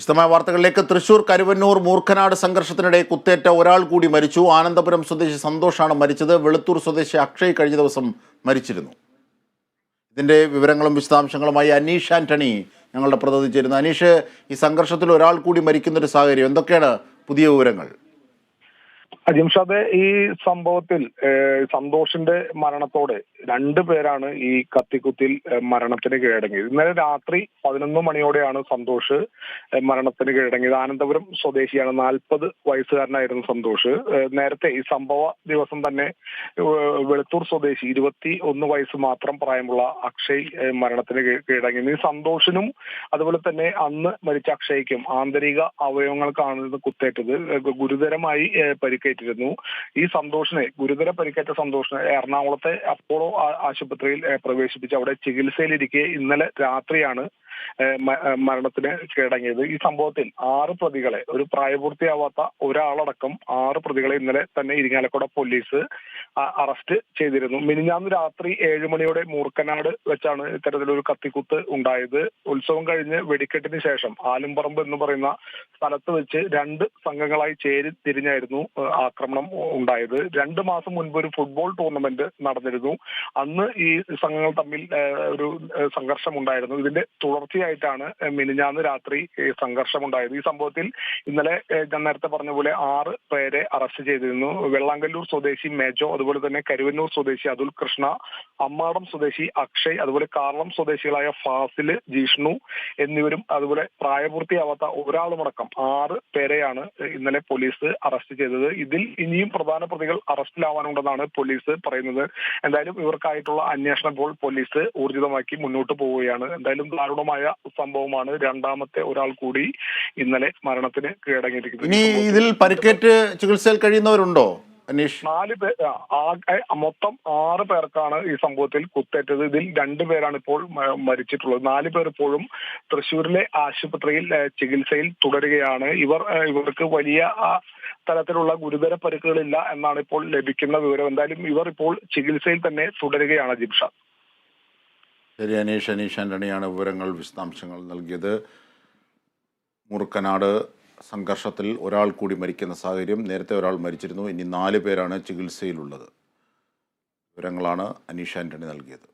വിശദമായ വാർത്തകളിലേക്ക്. തൃശൂർ കരുവന്നൂർ മൂർഖനാട് സംഘർഷത്തിനിടെ കുത്തേറ്റ ഒരാൾ കൂടി മരിച്ചു. ആനന്ദപുരം സ്വദേശി സന്തോഷാണ് മരിച്ചത്. വെളുത്തൂർ സ്വദേശി അക്ഷയ് കഴിഞ്ഞ ദിവസം മരിച്ചിരുന്നു. ഇതിന്റെ വിവരങ്ങളും വിശദാംശങ്ങളുമായി അനീഷ് ആന്റണി ഞങ്ങളുടെ പ്രതിനിധി ചേരുന്നു അനീഷ് ഈ സംഘർഷത്തിൽ ഒരാൾ കൂടി മരിക്കുന്നൊരു സാഹചര്യം എന്തൊക്കെയാണ് പുതിയ വിവരങ്ങൾ? അജിംഷാദ് ഈ സംഭവത്തിൽ സന്തോഷിന്റെ മരണത്തോടെ രണ്ടു പേരാണ് ഈ കത്തിക്കുത്തിൽ മരണത്തിന് കീഴടങ്ങിയത്. ഇന്നലെ രാത്രി പതിനൊന്ന് മണിയോടെയാണ് സന്തോഷ് മരണത്തിന് കീഴടങ്ങിയത്. ആനന്ദപുരം സ്വദേശിയാണ്. നാൽപ്പത് വയസ്സുകാരനായിരുന്നു സന്തോഷ്. നേരത്തെ ഈ സംഭവ ദിവസം തന്നെ വെളുത്തൂർ സ്വദേശി ഇരുപത്തി ഒന്ന് വയസ്സ് മാത്രം പ്രായമുള്ള അക്ഷയ് മരണത്തിന് കീഴടങ്ങി ഈ സന്തോഷിനും അതുപോലെ തന്നെ അന്ന് മരിച്ച അക്ഷയ്ക്കും ആന്തരിക അവയവങ്ങൾക്കാണ് ഇത് കുത്തേറ്റത്. ഗുരുതരമായി ഏഹ് പരിക്കേറ്റിരുന്നു ഈ സന്തോഷിനെ ഗുരുതര പരിക്കേറ്റ സന്തോഷിനെ എറണാകുളത്തെ അപ്പോളോ ആശുപത്രിയിൽ പ്രവേശിപ്പിച്ച് അവിടെ ചികിത്സയിലിരിക്കെ ഇന്നലെ രാത്രിയാണ് മരണത്തിന് കീഴടങ്ങിയത്. ഈ സംഭവത്തിൽ ആറ് പ്രതികളെ ഒരു പ്രായപൂർത്തിയാവാത്ത ഒരാളടക്കം ആറ് പ്രതികളെ ഇന്നലെ തന്നെ ഇരിങ്ങാലക്കുട പോലീസ് അറസ്റ്റ് ചെയ്തിരുന്നു. മിനിഞ്ഞാന്ന് രാത്രി ഏഴ് മണിയോടെ മൂർക്കനാട് വെച്ചാണ് ഇത്തരത്തിലൊരു കത്തിക്കുത്ത് ഉണ്ടായത്. ഉത്സവം കഴിഞ്ഞ് വെടിക്കെട്ടിന് ശേഷം ആലുംപറമ്പ് എന്ന് പറയുന്ന സ്ഥലത്ത് വെച്ച് രണ്ട് സംഘങ്ങളായി ചേരി തിരിഞ്ഞായിരുന്നു ആക്രമണം ഉണ്ടായത്. രണ്ട് മാസം മുൻപ് ഒരു ഫുട്ബോൾ ടൂർണമെന്റ് നടന്നിരുന്നു. അന്ന് ഈ സംഘങ്ങൾ തമ്മിൽ ഒരു സംഘർഷം ഉണ്ടായിരുന്നു ഇതിന്റെ തുടർച്ചയായിട്ടാണ് മിനിഞ്ഞാന്ന് രാത്രി സംഘർഷമുണ്ടായത്. ഈ സംഭവത്തിൽ ഇന്നലെ ഞാൻ നേരത്തെ പറഞ്ഞ പോലെ ആറ് പേരെ അറസ്റ്റ് ചെയ്തിരുന്നു. വെള്ളാങ്കല്ലൂർ സ്വദേശി മേജോ അതുപോലെ തന്നെ കരുവന്നൂർ സ്വദേശി അതുൽ കൃഷ്ണ അമ്മാടം സ്വദേശി അക്ഷയ് അതുപോലെ കാർളം സ്വദേശികളായ ഫാസിൽ ജിഷ്ണു എന്നിവരും അതുപോലെ പ്രായപൂർത്തിയാവാത്ത ഒരാളുമടക്കം ആറ് പേരെയാണ് ഇന്നലെ പോലീസ് അറസ്റ്റ് ചെയ്തത്. ഇതിൽ ഇനിയും പ്രധാന പ്രതികൾ അറസ്റ്റിലാവാനുണ്ടെന്നാണ് പോലീസ് പറയുന്നത്. എന്തായാലും ഇവർക്കായിട്ടുള്ള അന്വേഷണം ഇപ്പോൾ പോലീസ് ഊർജിതമാക്കി മുന്നോട്ട് പോവുകയാണ്. എന്തായാലും ദാരുണമായ സംഭവമാണ് രണ്ടാമത്തെ ഒരാൾ കൂടി ഇന്നലെ മരണത്തിന് കീഴടങ്ങിയിരിക്കുന്നത് ഇനി ഇതിൽ പരിക്കേറ്റ് ചികിത്സയിൽ കഴിയുന്നവരുണ്ടോ അനീഷ്? നാല് പേർ മൊത്തം ആറ് പേർക്കാണ് ഈ സംഭവത്തിൽ കുത്തേറ്റത്. ഇതിൽ രണ്ടു പേരാണ് ഇപ്പോൾ മരിച്ചിട്ടുള്ളത്. നാല് പേർ ഇപ്പോഴും തൃശ്ശൂരിലെ ആശുപത്രിയിൽ ചികിത്സയിൽ തുടരുകയാണ്. ഇവർ ഇവർക്ക് വലിയ തരത്തിലുള്ള ഗുരുതര പരിക്കുകളില്ല എന്നാണ് ഇപ്പോൾ ലഭിക്കുന്ന വിവരം. എന്തായാലും ഇവർ ഇപ്പോൾ ചികിത്സയിൽ തന്നെ തുടരുകയാണ് ജിംഷ ശരി അനീഷ് അനീഷ് ആന്റണിയാണ് വിവരങ്ങൾ വിശദാംശങ്ങൾ നൽകിയത്. മുറുക്കനാട് സംഘർഷത്തിൽ ഒരാൾ കൂടി മരിക്കുന്ന സാഹചര്യം നേരത്തെ ഒരാൾ മരിച്ചിരുന്നു. ഇനി നാല് പേരാണ് ചികിത്സയിലുള്ളത്. വിവരങ്ങളാണ് അനീഷ് ആന്റണി നൽകിയത്.